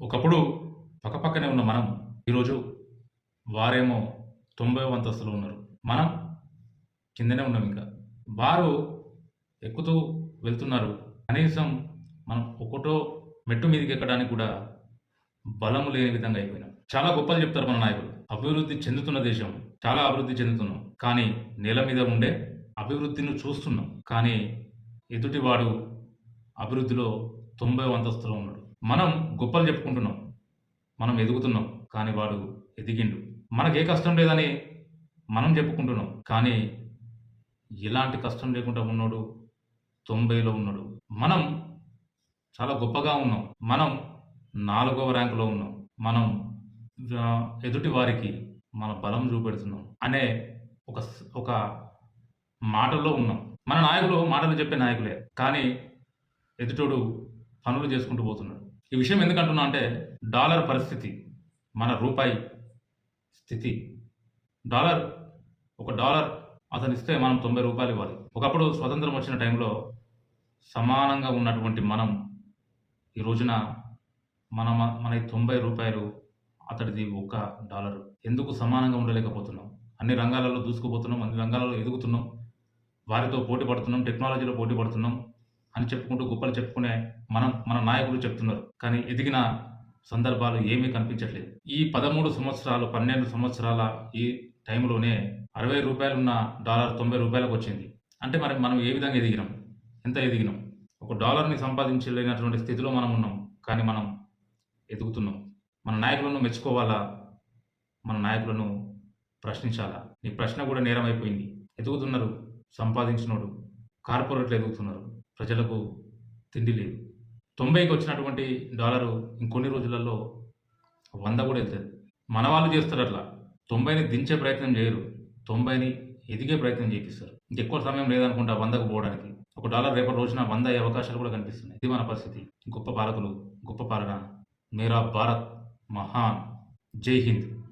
ఒకప్పుడు పక్కపక్కనే ఉన్న మనం ఈరోజు వారేమో తొంభై అంతస్తులో ఉన్నారు. మనం కిందనే ఉన్నాం ఇంకా. వారు ఎక్కుతూ వెళ్తున్నారు. కనీసం మనం ఒకటో మెట్టు మీదకి ఎక్కడానికి కూడా బలము లేని విధంగా అయిపోయినాం. చాలా గొప్పలు చెప్తారు మన నాయకులు. అభివృద్ధి చెందుతున్న దేశం. చాలా అభివృద్ధి చెందుతున్నాం. కానీ నేల మీద ఉండే అభివృద్ధిని చూస్తున్నాం. కానీ ఎదుటివాడు అభివృద్ధిలో తొంభై అంతస్తులో ఉన్నాడు. మనం గొప్పలు చెప్పుకుంటున్నాం. మనం ఎదుగుతున్నాం. కానీ వాడు ఎదిగిండు. మనకే కష్టం లేదని మనం చెప్పుకుంటున్నాం. కానీ ఎలాంటి కష్టం లేకుండా ఉన్నాడు తొంభైలో ఉన్నాడు. మనం చాలా గొప్పగా ఉన్నాం. మనం నాలుగవ ర్యాంకులో ఉన్నాం. మనం ఎదుటి వారికి మన బలం చూపెడుతున్నాం అనే ఒక ఒక మాటల్లో ఉన్నాం. మన నాయకులు మాటలు చెప్పే నాయకులే. కానీ ఎదుటోడు పనులు చేసుకుంటూ పోతున్నాడు. ఈ విషయం ఎందుకంటున్నా అంటే డాలర్ పరిస్థితి మన రూపాయి స్థితి. డాలర్ ఒక డాలర్ అతను ఇస్తే మనం తొంభై రూపాయలు ఇవ్వాలి. ఒకప్పుడు స్వతంత్రం వచ్చిన టైంలో సమానంగా ఉన్నటువంటి మనం ఈ రోజున మన మన తొంభై రూపాయలు అతడిది ఒక డాలర్. ఎందుకు సమానంగా ఉండలేకపోతున్నాం? అన్ని రంగాలలో దూసుకుపోతున్నాం అన్ని రంగాలలో ఎదుగుతున్నాం. వారితో పోటీ పడుతున్నాం టెక్నాలజీలో పోటీ పడుతున్నాం. అని చెప్పుకుంటూ గొప్పలు చెప్పుకునే మనం మన నాయకులు చెప్తున్నారు. కానీ ఎదిగిన సందర్భాలు ఏమీ కనిపించట్లేదు. ఈ పదమూడు సంవత్సరాలు పన్నెండు సంవత్సరాల ఈ టైంలోనే అరవై రూపాయలు ఉన్న డాలర్ తొంభై రూపాయలకు వచ్చింది. అంటే మరి మనం ఏ విధంగా ఎదిగినాం? ఎంత ఎదిగినాం? ఒక డాలర్ని సంపాదించలేనటువంటి స్థితిలో మనం ఉన్నాం. కానీ మనం ఎదుగుతున్నాం. మన నాయకులను మెచ్చుకోవాలా? మన నాయకులను ప్రశ్నించాలా? నీ ప్రశ్న కూడా నేరం అయిపోయింది ఎదుగుతున్నారు. సంపాదించినోడు కార్పొరేట్లు ఎదుగుతున్నారు. ప్రజలకు తిండి లేదు. తొంభైకి వచ్చినటువంటి డాలరు ఇంకొన్ని రోజులలో వంద కూడా వెళ్తుంది. మన వాళ్ళు చేస్తారు అట్లా తొంభైని దించే ప్రయత్నం చేయరు. తొంభైని ఎదిగే ప్రయత్నం చేపిస్తారు. ఇంకెక్కువ సమయం లేదనుకుంటా వందకు పోవడానికి. ఒక డాలర్ రేపటి రోజున వంద అయ్యే అవకాశాలు కూడా కనిపిస్తున్నాయి. ఇది మన పరిస్థితి. గొప్ప పాలకులు గొప్ప పాలన. మేరా భారత్ మహాన్. జై హింద్.